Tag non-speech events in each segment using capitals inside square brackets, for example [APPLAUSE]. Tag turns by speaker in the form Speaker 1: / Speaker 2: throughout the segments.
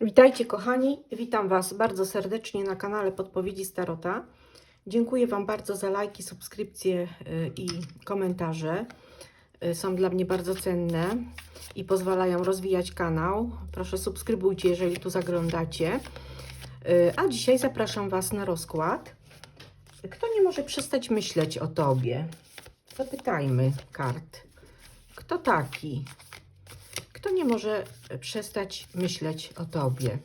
Speaker 1: Witajcie kochani, witam Was bardzo serdecznie na kanale Podpowiedzi Starota. Dziękuję Wam bardzo za lajki, subskrypcje y, i komentarze. Y, Są dla mnie bardzo cenne i pozwalają rozwijać kanał. Proszę subskrybujcie, jeżeli tu zaglądacie. Y, A dzisiaj zapraszam Was na rozkład. Kto nie może przestać myśleć o Tobie? Zapytajmy kart. Kto taki? Kto nie może przestać myśleć o tobie?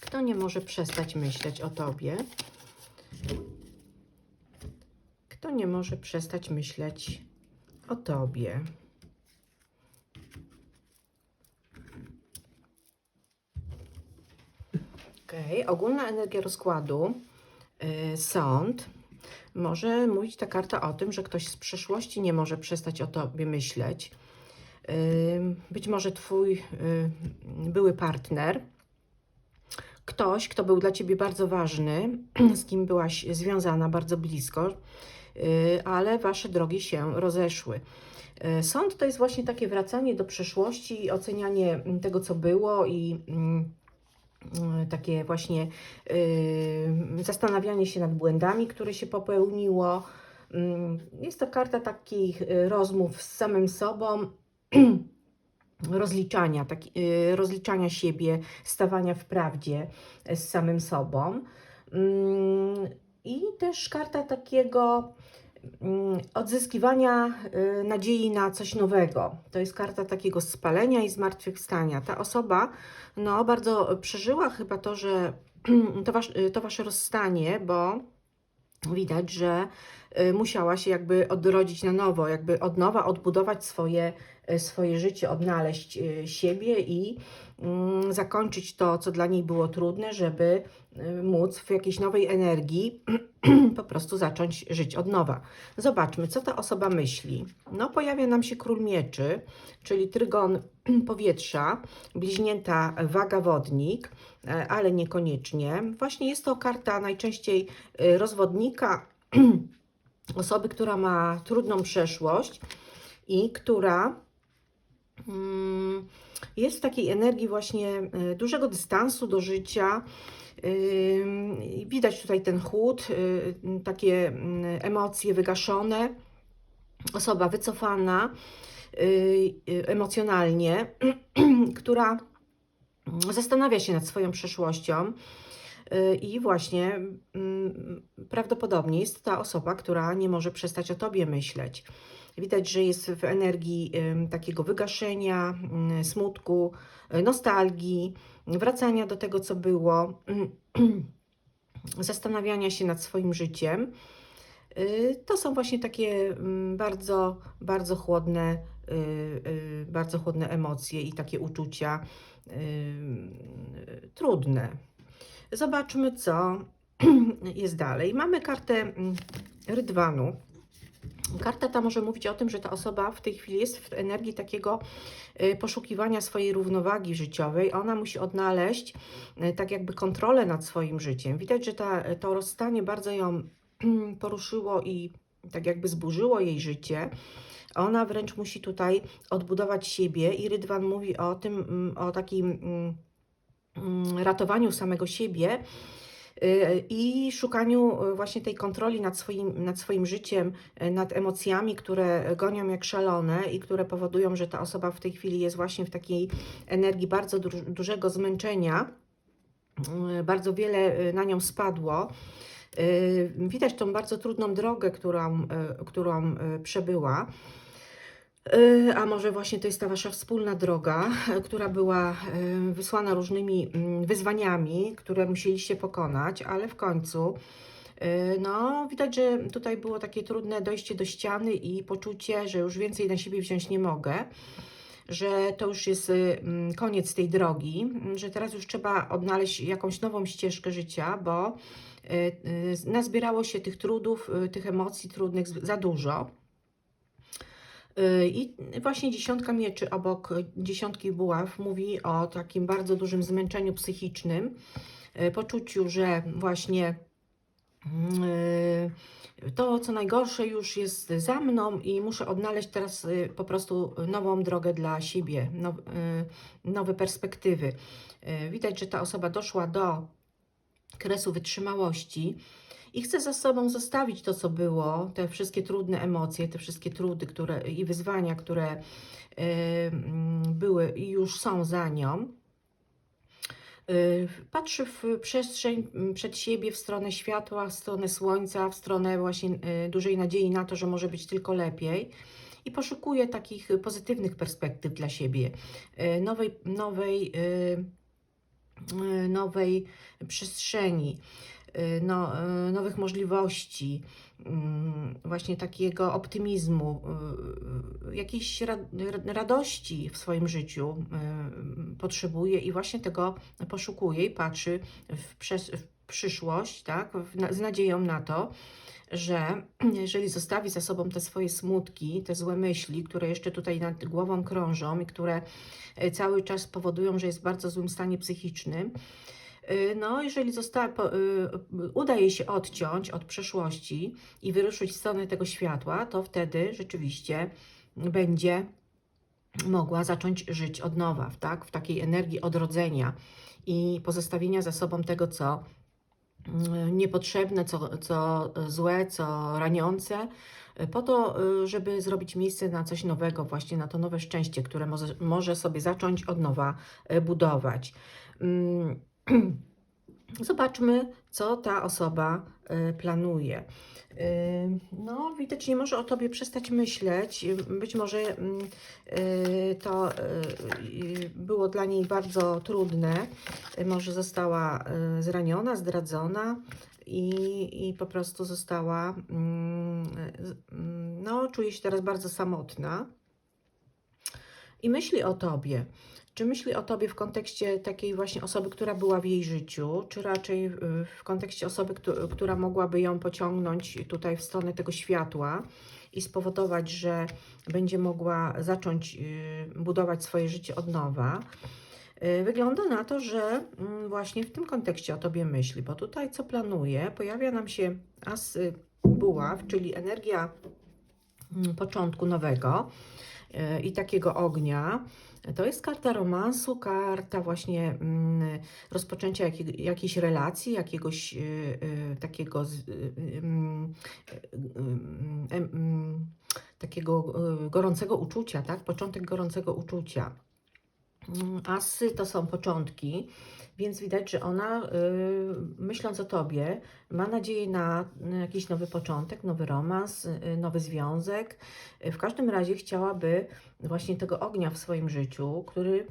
Speaker 1: Kto nie może przestać myśleć o tobie? Kto nie może przestać myśleć o tobie? Okej, ogólna energia rozkładu, yy, sąd. Może mówić ta karta o tym, że ktoś z przeszłości nie może przestać o tobie myśleć. Być może twój były partner, ktoś, kto był dla ciebie bardzo ważny, [CLEARS THROAT] z kim byłaś związana bardzo blisko, y, ale wasze drogi się rozeszły. Y, Sąd to jest właśnie takie wracanie do przeszłości, ocenianie mm, tego, co było i mm, y, takie właśnie zastanawianie się nad błędami, które się popełniło. Ym, Jest to karta takich rozmów z samym sobą, [CLEARS THROAT] rozliczania, taki, y, rozliczania siebie, stawania w prawdzie z samym sobą. Mm, I też karta takiego mm, odzyskiwania y, nadziei na coś nowego. To jest karta takiego spalenia i zmartwychwstania. Ta osoba no, bardzo przeżyła chyba to, że [CLEARS THROAT] to, wasz, to wasze rozstanie, bo widać, że y, musiała się jakby odrodzić na nowo, jakby od nowa odbudować swoje, y, swoje życie, odnaleźć y, siebie i mm, zakończyć to, co dla niej było trudne, żeby y, móc w jakiejś nowej energii [CLEARS THROAT] po prostu zacząć żyć od nowa. Zobaczmy, co ta osoba myśli. No, pojawia nam się król mieczy, czyli trygon [CLEARS THROAT] powietrza, bliźnięta waga wodnik, e, ale niekoniecznie. Właśnie jest to karta najczęściej y, rozwodnika, [CLEARS THROAT] osoby, która ma trudną przeszłość i która jest w takiej energii właśnie y, dużego dystansu do życia. I Widać tutaj ten chłód, y, takie mm, emocje wygaszone, osoba wycofana y, y, emocjonalnie, [CLEARS THROAT] która zastanawia się nad swoją przeszłością. Y, I właśnie mm, prawdopodobnie jest ta osoba, która nie może przestać o tobie myśleć. Widać, że jest w energii takiego wygaszenia, mm, smutku, y, nostalgii, wracania do tego, co było, [CLEARS THROAT] zastanawiania się nad swoim życiem. Y, To są właśnie takie mm, bardzo, bardzo chłodne, y, bardzo chłodne emocje i takie uczucia trudne. Zobaczmy, co [CLEARS THROAT] jest dalej. Mamy kartę mm, rydwanu. Karta ta może mówić o tym, że ta osoba w tej chwili jest w energii takiego y, poszukiwania swojej równowagi życiowej. Ona musi odnaleźć y, tak jakby kontrolę nad swoim życiem. Widać, że ta, to rozstanie bardzo ją [CLEARS THROAT] poruszyło i tak jakby zburzyło jej życie. Ona wręcz musi tutaj odbudować siebie i Rydwan mówi o tym, mm, o takim mm, mm, ratowaniu samego siebie i szukaniu y, właśnie tej kontroli nad swoim, nad swoim życiem, y, nad emocjami, które gonią jak szalone i które powodują, że ta osoba w tej chwili jest właśnie w takiej energii bardzo du dużego zmęczenia. Y, Bardzo wiele y, na nią spadło. Y, Widać tą bardzo trudną drogę, którą, y, którą y, przebyła. A może właśnie to jest ta wasza wspólna droga, [LAUGHS] która była wysłana różnymi mm, wyzwaniami, które musieliście pokonać, ale w końcu y, no, widać, że tutaj było takie trudne dojście do ściany i poczucie, że już więcej na siebie wziąć nie mogę, że to już jest y, mm, koniec tej drogi, mm, że teraz już trzeba odnaleźć jakąś nową ścieżkę życia, bo y, nazbierało się tych trudów, tych emocji trudnych za dużo. Y, I właśnie dziesiątka mieczy obok dziesiątki buław mówi o takim bardzo dużym zmęczeniu psychicznym, y, poczuciu, że właśnie y, To, co najgorsze, już jest za mną i muszę odnaleźć teraz po prostu nową drogę dla siebie, now, nowe perspektywy. Widać, że ta osoba doszła do kresu wytrzymałości i chce za sobą zostawić to, co było, te wszystkie trudne emocje, te wszystkie trudy które, i wyzwania, które y, mm, były i już są za nią. Y, Patrzy w przestrzeń m, przed siebie, w stronę światła, w stronę słońca, w stronę właśnie y, dużej nadziei na to, że może być tylko lepiej. I poszukuje takich pozytywnych perspektyw dla siebie, nowej, nowej, nowej przestrzeni, no, y, nowych możliwości, mm, właśnie takiego optymizmu, y, y, jakiejś ra- ra- radości w swoim życiu y, potrzebuje i właśnie tego poszukuje i patrzy w, w przyszłość, tak, z nadzieją na to, że [CLEARS THROAT] jeżeli zostawi za sobą te swoje smutki, te złe myśli, które jeszcze tutaj nad głową krążą i które cały czas powodują, że jest w bardzo złym stanie psychicznym, y, no, jeżeli zosta- po, y, y, uda jej się odciąć od przeszłości i wyruszyć w stronę tego światła, to wtedy rzeczywiście będzie mogła zacząć żyć od nowa, tak? w takiej energii odrodzenia i pozostawienia za sobą tego, co mm, niepotrzebne, co, co złe, co raniące, y, po to, y, żeby zrobić miejsce na coś nowego, właśnie na to nowe szczęście, które może, może sobie zacząć od nowa y, budować. [CLEARS THROAT] Zobaczmy, co ta osoba y, planuje. Y, No, widocznie może o tobie przestać myśleć. Być może mm, y, to było dla niej bardzo trudne. Może została zraniona, zdradzona i, i po prostu została, mm, mm, no, czuje się teraz bardzo samotna i myśli o tobie. Czy myśli o tobie w kontekście takiej właśnie osoby, która była w jej życiu, czy raczej y, w kontekście osoby, któ- która mogłaby ją pociągnąć tutaj w stronę tego światła i spowodować, że będzie mogła zacząć y, budować swoje życie od nowa? Y, Wygląda na to, że mm, właśnie w tym kontekście o tobie myśli, bo tutaj co planuje, pojawia nam się as buław, czyli energia mm, początku nowego i takiego ognia. To jest karta romansu, karta właśnie mm, rozpoczęcia jakiej, jakiejś relacji, jakiegoś y, y, takiego mm, mm, takiego gorącego uczucia, tak? Początek gorącego uczucia. Asy to są początki, więc widać, że ona, y, myśląc o tobie, ma nadzieję na jakiś nowy początek, nowy romans, y, nowy związek. Y, W każdym razie chciałaby właśnie tego ognia w swoim życiu, który,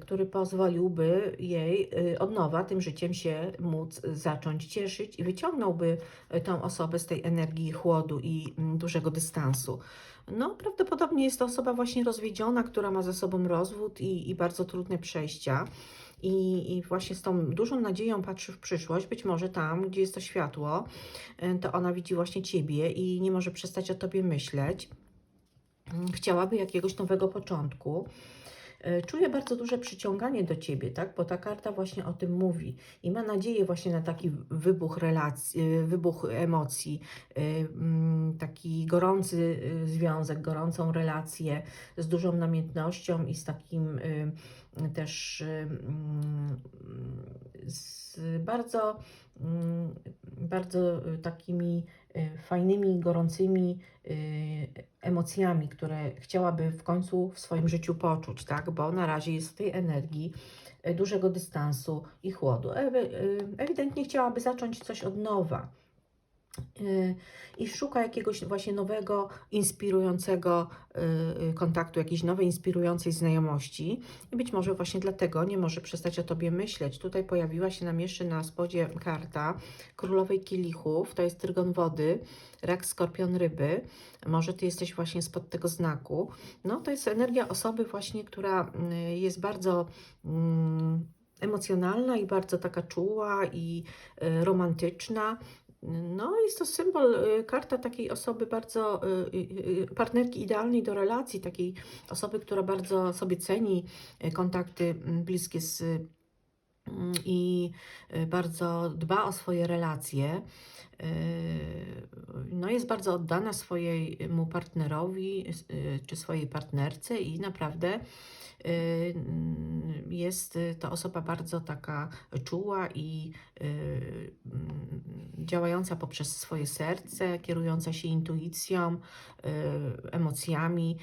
Speaker 1: który pozwoliłby jej od nowa tym życiem się móc zacząć cieszyć i wyciągnąłby tą osobę z tej energii chłodu i mm, dużego dystansu. No, prawdopodobnie jest to osoba właśnie rozwiedziona, która ma za sobą rozwód i, i bardzo trudne przejścia. I, I właśnie z tą dużą nadzieją patrzy w przyszłość, być może tam, gdzie jest to światło, y, to ona widzi właśnie Ciebie i nie może przestać o Tobie myśleć. Chciałaby jakiegoś nowego początku. Y, Czuje bardzo duże przyciąganie do Ciebie, tak? Bo ta karta właśnie o tym mówi i ma nadzieję właśnie na taki wybuch relacji, y, wybuch emocji, y, mm, taki gorący związek, gorącą relację z dużą namiętnością i z takim też mm, z bardzo, bardzo y, takimi y, fajnymi, gorącymi y, emocjami, które chciałaby w końcu w swoim życiu poczuć, tak? Bo na razie jest w tej energii dużego dystansu i chłodu. Ewidentnie chciałaby zacząć coś od nowa. Y, I szuka jakiegoś właśnie nowego, inspirującego y, y, kontaktu, jakiejś nowej, inspirującej znajomości. I być może właśnie dlatego nie może przestać o Tobie myśleć. Tutaj pojawiła się nam jeszcze na spodzie karta Królowej Kielichów. To jest trygon wody, rak, skorpion, ryby. Może Ty jesteś właśnie spod tego znaku. No to jest energia osoby właśnie, która y, jest bardzo... mm, emocjonalna i bardzo taka czuła i romantyczna. No, jest to symbol, y, karta takiej osoby bardzo, y, y, partnerki idealnej do relacji, takiej osoby, która bardzo sobie ceni kontakty bliskie z i y, bardzo dba o swoje relacje. Y, No jest bardzo oddana swojemu partnerowi y, czy swojej partnerce i naprawdę mm, jest to osoba bardzo taka czuła i mm, działająca poprzez swoje serce, kierująca się intuicją, emocjami.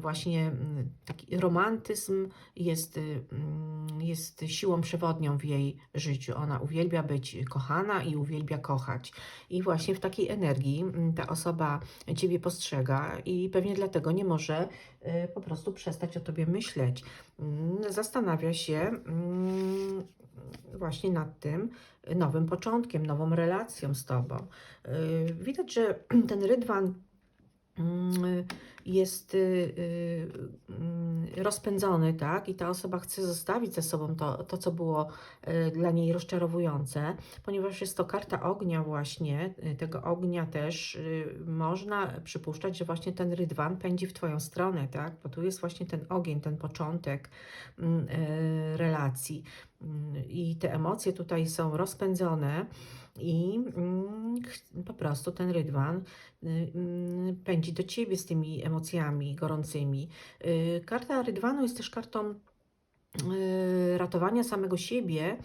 Speaker 1: Właśnie mm, taki romantyzm jest, mm, jest siłą przewodnią w jej życiu. Ona uwielbia być kochana i uwielbia kochać. I właśnie w takiej energii mm, ta osoba Ciebie postrzega i pewnie dlatego nie może y, po prostu przestać o Tobie myśleć. Zastanawia się właśnie nad tym nowym początkiem, nową relacją z Tobą. Y, Widać, że ten rydwan jest y, y, rozpędzony, tak? I ta osoba chce zostawić ze sobą to, to co było y, dla niej rozczarowujące, ponieważ jest to karta ognia właśnie, y, tego ognia też y, można przypuszczać, że właśnie ten rydwan pędzi w Twoją stronę, tak? Bo tu jest właśnie ten ogień, ten początek mm, y, relacji. Mm, I te emocje tutaj są rozpędzone i mm, po prostu ten rydwan y, mm, pędzi do ciebie z tymi emocjami gorącymi. Y, Karta rydwanu jest też kartą y, ratowania samego siebie,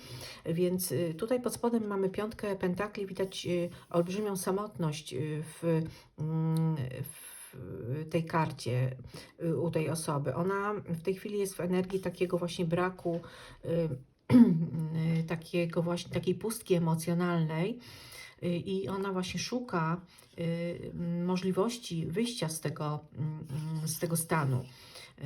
Speaker 1: więc tutaj pod spodem mamy piątkę pentakli, widać olbrzymią samotność w, mm, w tej karcie u tej osoby. Ona w tej chwili jest w energii takiego właśnie braku, [CLEARS THROAT] takiego właśnie takiej pustki emocjonalnej y, i ona właśnie szuka y, możliwości wyjścia z tego, mm, z tego stanu.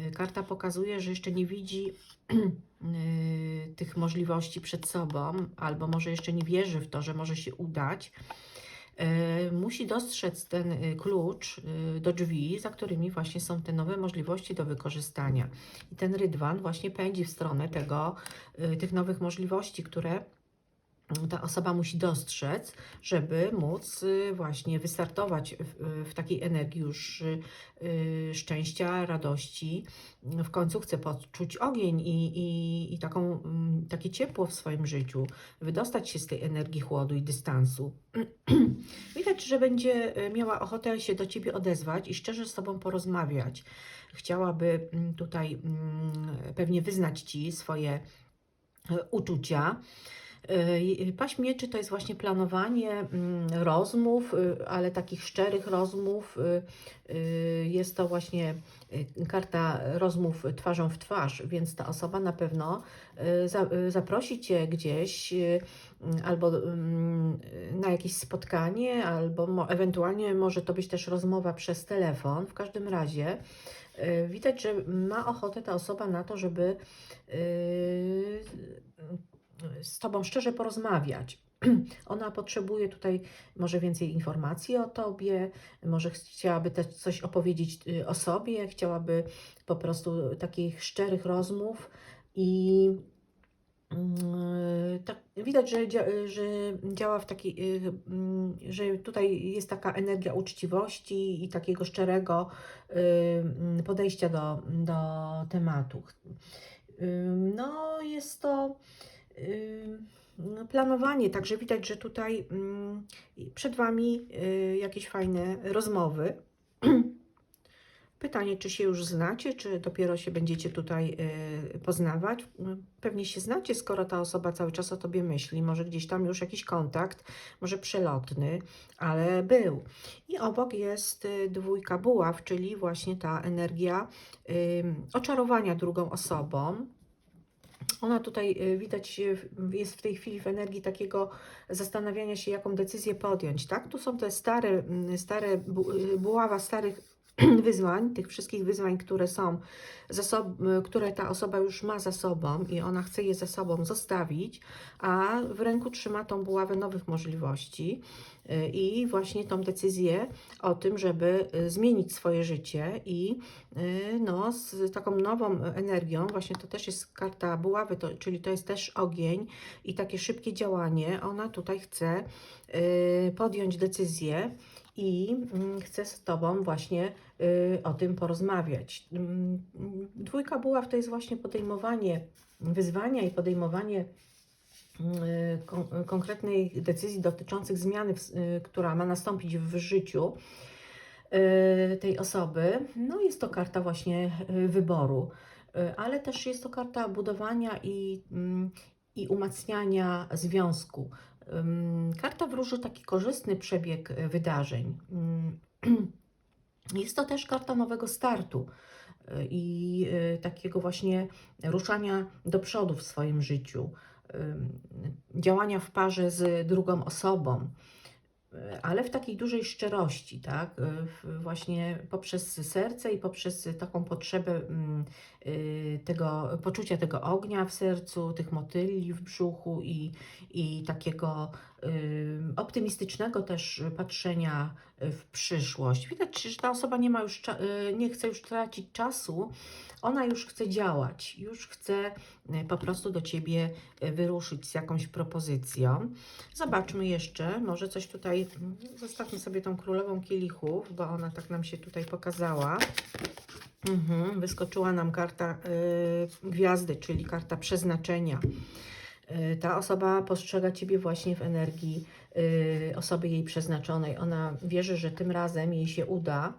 Speaker 1: Y, Karta pokazuje, że jeszcze nie widzi [CLEARS THROAT] tych możliwości przed sobą, albo może jeszcze nie wierzy w to, że może się udać. Y, Musi dostrzec ten y, klucz y, do drzwi, za którymi właśnie są te nowe możliwości do wykorzystania. I ten rydwan właśnie pędzi w stronę tego, tych nowych możliwości, które ta osoba musi dostrzec, żeby móc y, właśnie wystartować w, takiej energii już y, y, szczęścia, radości. W końcu chce poczuć ogień i, i, i taką, mm, takie ciepło w swoim życiu, wydostać się z tej energii chłodu i dystansu. [CLEARS THROAT] Widać, że będzie miała ochotę się do Ciebie odezwać i szczerze z Tobą porozmawiać. Chciałaby mm, tutaj mm, pewnie wyznać Ci swoje uczucia. Y, Paść mieczy to jest właśnie planowanie mm, rozmów, y, ale takich szczerych rozmów. y, y, Jest to właśnie y, karta rozmów twarzą w twarz, więc ta osoba na pewno y, za- y, zaprosi Cię gdzieś y, albo mm, na jakieś spotkanie, albo ewentualnie może to być też rozmowa przez telefon. W każdym razie y, widać, że ma ochotę ta osoba na to, żeby y, z Tobą szczerze porozmawiać. [CLEARS THROAT] Ona potrzebuje tutaj może więcej informacji o Tobie, może chciałaby też coś opowiedzieć y, o sobie, chciałaby po prostu takich szczerych rozmów i mm, tak, widać, że, że działa w takiej, y, mm, że tutaj jest taka energia uczciwości i takiego szczerego y, mm, podejścia do, do tematu. No, jest to planowanie, także widać, że tutaj ym, przed Wami y, jakieś fajne rozmowy. [CLEARS THROAT] Pytanie, czy się już znacie, czy dopiero się będziecie tutaj y, poznawać? Y, Pewnie się znacie, skoro ta osoba cały czas o Tobie myśli. Może gdzieś tam już jakiś kontakt, może przelotny, ale był. I obok jest y, dwójka buław, czyli właśnie ta energia oczarowania drugą osobą. Ona tutaj y, widać y, jest w tej chwili w energii takiego zastanawiania się, jaką decyzję podjąć, tak? Tu są te stare, mm, stare y, buława starych [CLEARS THROAT] wyzwań, tych wszystkich wyzwań, które są, które ta osoba już ma za sobą i ona chce je za sobą zostawić, a w ręku trzyma tą buławę nowych możliwości y, i właśnie tą decyzję o tym, żeby y, zmienić swoje życie i y, no, z taką nową energią, właśnie to też jest karta buławy, to, czyli to jest też ogień i takie szybkie działanie. Ona tutaj chce podjąć decyzję i mm, chce z Tobą właśnie y, o tym porozmawiać. Mm, Dwójka buław to jest właśnie podejmowanie wyzwania i podejmowanie y, kon konkretnej decyzji dotyczących zmiany, y, która ma nastąpić w życiu, tej osoby. No, jest to karta właśnie, wyboru, ale też jest to karta budowania i, mm, i umacniania związku. Karta wróży taki korzystny przebieg, y, wydarzeń. [CLEARS THROAT] Jest to też karta nowego startu, y, i, y, takiego właśnie ruszania do przodu w swoim życiu, działania w parze z drugą osobą, ale w takiej dużej szczerości, tak, właśnie poprzez serce i poprzez taką potrzebę, tego poczucia tego ognia w sercu, tych motyli w brzuchu i i takiego, ym, optymistycznego też patrzenia, y, w przyszłość. Widać, że ta osoba nie ma już y, nie chce już tracić czasu, ona już chce działać, już chce, y, po prostu do Ciebie, y, wyruszyć z jakąś propozycją. Zobaczmy jeszcze, może coś tutaj zostawmy sobie tą królową kielichów, bo ona tak nam się tutaj pokazała. Mhm, wyskoczyła nam karta, y, gwiazdy, czyli karta przeznaczenia. Y, ta osoba postrzega Ciebie właśnie w energii, y, osoby jej przeznaczonej. Ona wierzy, że tym razem jej się uda,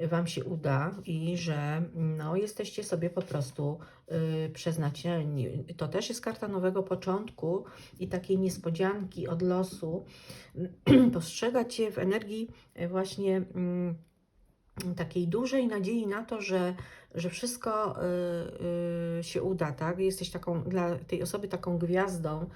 Speaker 1: Wam się uda i że, no, jesteście sobie po prostu, y, przeznaczeni. To też jest karta nowego początku i takiej niespodzianki od losu. [CLEARS THROAT] Postrzega Cię w energii, y, właśnie, mm, takiej dużej nadziei na to, że że wszystko, y, y, się uda, tak. Jesteś taką dla tej osoby taką gwiazdą,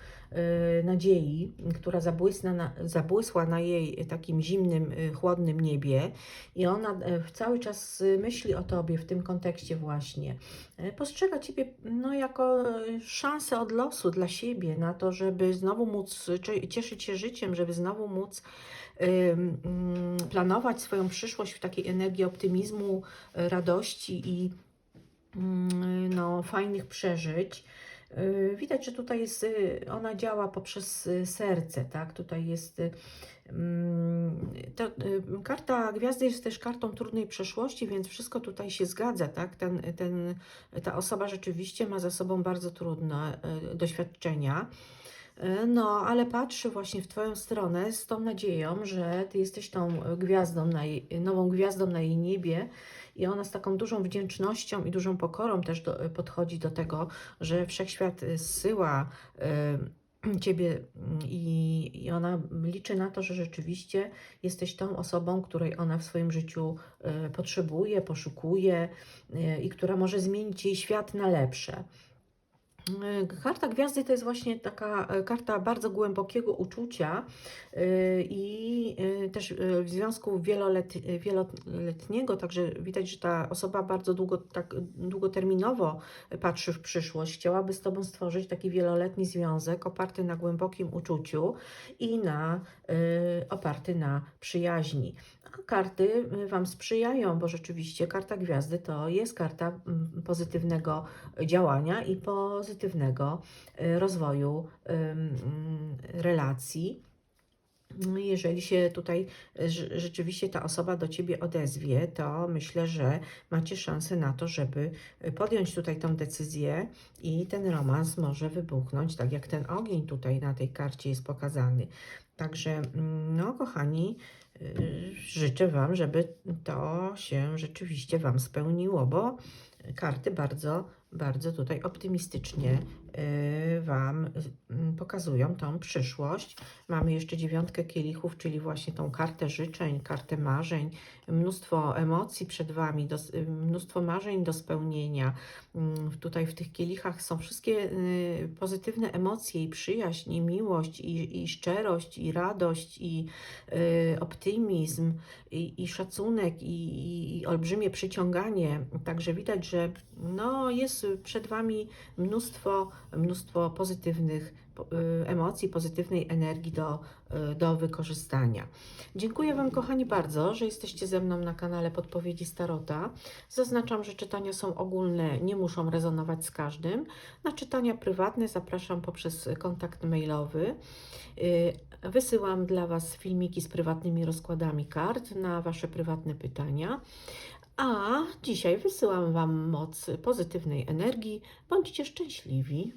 Speaker 1: y, nadziei, która zabłysna na zabłysła na jej takim zimnym, chłodnym niebie i ona, y, cały czas, myśli o Tobie w tym kontekście właśnie. Y, postrzega Ciebie, no, jako, y, szansę od losu dla siebie na to, żeby znowu móc cie cieszyć się życiem, żeby znowu móc, mm, planować swoją przyszłość w takiej energii optymizmu, radości i, no, fajnych przeżyć. Y, widać, że tutaj jest, y, ona działa poprzez, y, serce, tak. Tutaj jest, mm, y, karta gwiazdy jest też kartą trudnej przeszłości, więc wszystko tutaj się zgadza, tak. Ten ten ta osoba rzeczywiście ma za sobą bardzo trudne, doświadczenia. No, ale patrzy właśnie w Twoją stronę z tą nadzieją, że Ty jesteś tą gwiazdą na jej nową gwiazdą na jej niebie i ona z taką dużą wdzięcznością i dużą pokorą też do podchodzi do tego, że Wszechświat, zsyła, y, Ciebie, mm, i i ona liczy na to, że rzeczywiście jesteś tą osobą, której ona w swoim życiu, y, potrzebuje, poszukuje, y, i która może zmienić jej świat na lepsze. Y, karta gwiazdy to jest właśnie taka, y, karta bardzo głębokiego uczucia, y, i, też, w związku wielolet wieloletniego, także widać, że ta osoba bardzo długo tak długoterminowo patrzy w przyszłość. Chciałaby z Tobą stworzyć taki wieloletni związek oparty na głębokim uczuciu i na, oparty na przyjaźni. A karty, Wam sprzyjają, bo rzeczywiście karta gwiazdy to jest karta, pozytywnego działania i pozytywnego, y, rozwoju, ym, relacji. Jeżeli się tutaj rze rzeczywiście ta osoba do Ciebie odezwie, to myślę, że macie szansę na to, żeby, y, podjąć tutaj tą decyzję i ten romans może wybuchnąć, tak jak ten ogień tutaj na tej karcie jest pokazany. Także, mm, no, kochani, życzę Wam, żeby to się rzeczywiście Wam spełniło, bo karty bardzo, bardzo tutaj optymistycznie, Wam, y, mm, pokazują tą przyszłość. Mamy jeszcze dziewiątkę kielichów, czyli właśnie tą kartę życzeń, kartę marzeń, mnóstwo emocji przed Wami, dos mnóstwo marzeń do spełnienia. Mm, tutaj w tych kielichach są wszystkie, y, pozytywne emocje i przyjaźń, i miłość, i i szczerość, i radość, i, y, optymizm, i i szacunek, i i i olbrzymie przyciąganie. Także widać, że, no, jest przed Wami mnóstwo mnóstwo pozytywnych po y, emocji, pozytywnej energii do, y, do wykorzystania. Dziękuję Wam, kochani, bardzo, że jesteście ze mną na kanale Podpowiedzi z Tarota. Zaznaczam, że czytania są ogólne, nie muszą rezonować z każdym. Na czytania prywatne zapraszam poprzez kontakt mailowy. Y, wysyłam dla Was filmiki z prywatnymi rozkładami kart na Wasze prywatne pytania. A dzisiaj wysyłam Wam moc pozytywnej energii. Bądźcie szczęśliwi.